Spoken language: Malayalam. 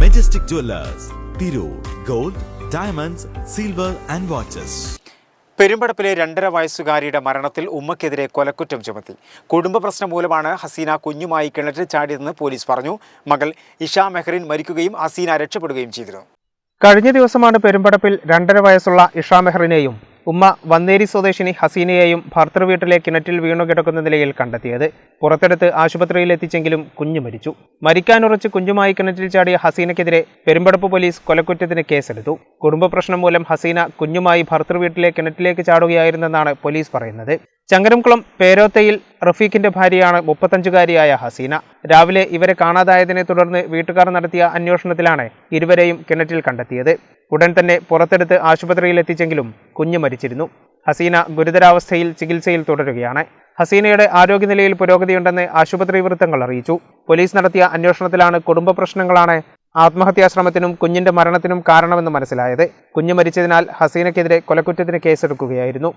Majestic Jewellers Tirur gold diamonds silver and watches പെരുമ്പടപ്പിലെ രണ്ടര വയസ്സുകാരിയുടെ മരണത്തിൽ ഉമ്മയ്ക്കെതിരെ കൊലക്കുറ്റം ചുമത്തി. കുടുംബ പ്രശ്നം മൂലമാണ് ഹസീന കുഞ്ഞുമായി കിണറ്റിൽ ചാടിയതെന്ന് പോലീസ് പറഞ്ഞു. മകൾ ഇഷ മെഹ്റിൻ മരിക്കുകയും ഹസീന രക്ഷപ്പെടുകയും ചെയ്തിരുന്നു. കഴിഞ്ഞ ദിവസമാണ് പെരുമ്പടപ്പിൽ രണ്ടര വയസ്സുള്ള ഇഷാ മെഹറിനെയും ഉമ്മ വന്നേരി സ്വദേശിനി ഹസീനയെയും ഭർത്തൃവീട്ടിലെ കിണറ്റിൽ വീണു കിടക്കുന്ന നിലയിൽ കണ്ടെത്തിയത്. പുറത്തെടുത്ത് ആശുപത്രിയിൽ എത്തിച്ചെങ്കിലും കുഞ്ഞു മരിച്ചു. മരിക്കാനുറച്ച് കുഞ്ഞുമായി കിണറ്റിൽ ചാടിയ ഹസീനയ്ക്കെതിരെ പെരുമ്പടപ്പ് പോലീസ് കൊലക്കുറ്റത്തിന് കേസെടുത്തു. കുടുംബ പ്രശ്നം മൂലം ഹസീന കുഞ്ഞുമായി ഭർത്തൃവീട്ടിലെ കിണറ്റിലേക്ക് ചാടുകയായിരുന്നെന്നാണ് പോലീസ് പറയുന്നത്. ചങ്ങരംകുളം പേരോത്തയിൽ റഫീഖിന്റെ ഭാര്യയാണ് മുപ്പത്തഞ്ചുകാരിയായ ഹസീന. രാവിലെ ഇവരെ കാണാതായതിനെ തുടർന്ന് വീട്ടുകാർ നടത്തിയ അന്വേഷണത്തിലാണ് ഇരുവരെയും കിണറ്റിൽ കണ്ടെത്തിയത്. ഉടൻ തന്നെ പുറത്തെടുത്ത് ആശുപത്രിയിൽ എത്തിച്ചെങ്കിലും കുഞ്ഞ് മരിച്ചിരുന്നു. ഹസീന ഗുരുതരാവസ്ഥയിൽ ചികിത്സയിൽ തുടരുകയാണ്. ഹസീനയുടെ ആരോഗ്യനിലയിൽ പുരോഗതിയുണ്ടെന്ന് ആശുപത്രി വൃത്തങ്ങൾ അറിയിച്ചു. പോലീസ് നടത്തിയ അന്വേഷണത്തിലാണ് കുടുംബ പ്രശ്നങ്ങളാണ് ആത്മഹത്യാശ്രമത്തിനും കുഞ്ഞിന്റെ മരണത്തിനും കാരണമെന്ന് മനസ്സിലായത്. കുഞ്ഞു മരിച്ചതിനാൽ ഹസീനയ്ക്കെതിരെ കൊലക്കുറ്റത്തിന് കേസെടുക്കുകയായിരുന്നു.